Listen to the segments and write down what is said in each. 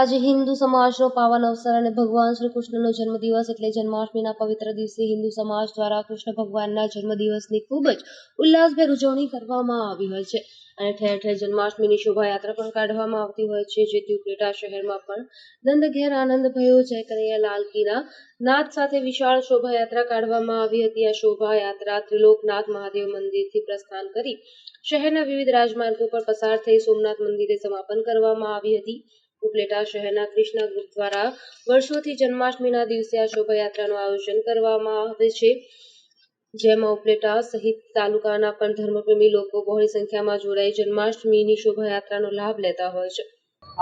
આજે હિન્દુ સમાજનો પાવન અવસર અને ભગવાન શ્રી કૃષ્ણનો જન્મદિવસ એટલે જન્માષ્ટમીના પવિત્ર દિવસે હિન્દુ સમાજ દ્વારા કૃષ્ણ ભગવાનના જન્મદિવસની ખૂબ જ ઉલ્લાસભેર ઉજવણી કરવામાં આવી હોય છે. અને ઠેર ઠેર જન્માષ્ટમીની શોભાયાત્રા પણ કાઢવામાં આવતી હોય છે. જેથી ઉપલેટા શહેરમાં પણ દંડઘેર આનંદ ભયો જય કનૈયા લાલ કીના નાદ સાથે વિશાળ શોભાયાત્રા કાઢવામાં આવી હતી. આ શોભાયાત્રા ત્રિલોકનાથ મહાદેવ મંદિરથી પ્રસ્થાન કરી શહેરના વિવિધ રાજમાર્ગો પર પસાર થઈ સોમનાથ મંદિરે સમાપન કરવામાં આવી હતી. ઉપલેટા શહેરના કૃષ્ણ ગ્રુપ દ્વારા વર્ષોથી જન્માષ્ટમીના દિવસે આ શોભાયાત્રાનું આયોજન કરવામાં આવે છે. જેમાં ઉપલેટા સહિત તાલુકાના પણ ધર્મપ્રેમી લોકો બહોળી સંખ્યામાં જોડાઈ જન્માષ્ટમીની શોભાયાત્રાનો લાભ લેતા હોય છે.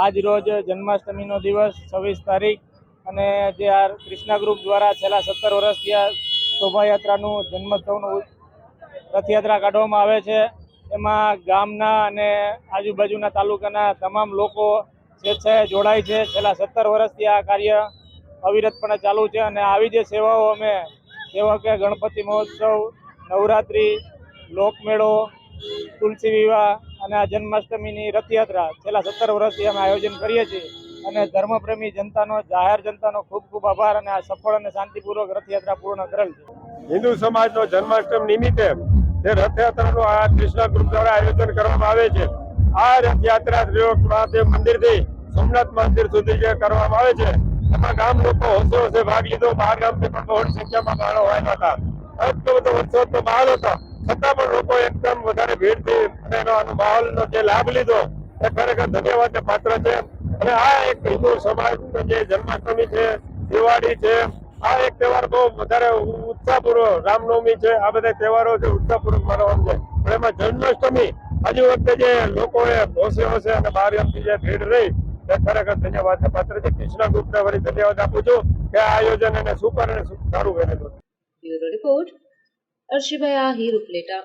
આજ રોજ જન્માષ્ટમીનો દિવસ, છવ્વીસ તારીખ અને જે આ કૃષ્ણા ગ્રુપ દ્વારા છેલ્લા સત્તર વર્ષથી આ શોભાયાત્રાનું જન્મોત્સવનું રથયાત્રા કાઢવામાં આવે છે. એમાં ગામના અને આજુબાજુના તાલુકાના તમામ લોકો સ્વેચ્છાએ જોડાય છે. છેલ્લા સત્તર વર્ષથી આ કાર્ય અવિરતપણે ચાલુ છે અને આવી જે સેવાઓ અમે જેવા કે ગણપતિ મહોત્સવ, નવરાત્રિ, લોકમેળો, તુલસી વિવાહ અને આ જન્માષ્ટમીની રથયાત્રા છેલ્લા સત્તર વર્ષથી અમે આયોજન કરીએ છીએ અને ધર્મપ્રેમી જનતાનો, જાહેર જનતાનો ખૂબ ખૂબ આભાર અને આ સફળ અને શાંતિપૂર્વક રથયાત્રા પૂર્ણ કરેલ છે. હિન્દુ સમાજનો જન્માષ્ટમી નિમિત્તે જે રથયાત્રાનું આ કૃષ્ણ ગ્રુપ દ્વારા આયોજન કરવામાં આવે છે આ રથયાત્રા મહાદેવ મંદિરથી સોમનાથ મંદિર સુધી જે કરવામાં આવે છે, એમાં ગામ લોકો હોશે હોશે ભાગ લીધો. બહાર ગામથી પણ બહુ સંખ્યામાં માણો આવ્યા હતા. એટલો બધો વરસાદનો બહાર હતો. છતાં પણ લોકો એકદમ વધારે ભીડથી એનો માહોલનો જે લાભ લીધો, એ ખરેખર ધન્યવાદને પાત્ર છે. અને આ એક હિન્દુ સમાજનો જે જન્માષ્ટમી છે, દિવાળી છે, આ એક તહેવાર બહુ વધારે ઉત્સાહપૂર્વક, રામનવમી છે, આ બધા તહેવારો છે ઉત્સાહપૂર્વક મનાવવાનું છે. પણ એમાં જન્માષ્ટમી હજુ વખતે જે લોકોએ હોશે હોશે અને બહાર ગામથી જે ભીડ રહી, એ ખરેખર ધન્યવાદ પાત્ર છે કૃષ્ણ ગ્રુપને વળી ધન્યવાદ આપું છું કે આ આયોજન એને સુપર અને સારું બનેલું રિપોર્ટ અર્શિભાઈ આહિર ઉપલેટા.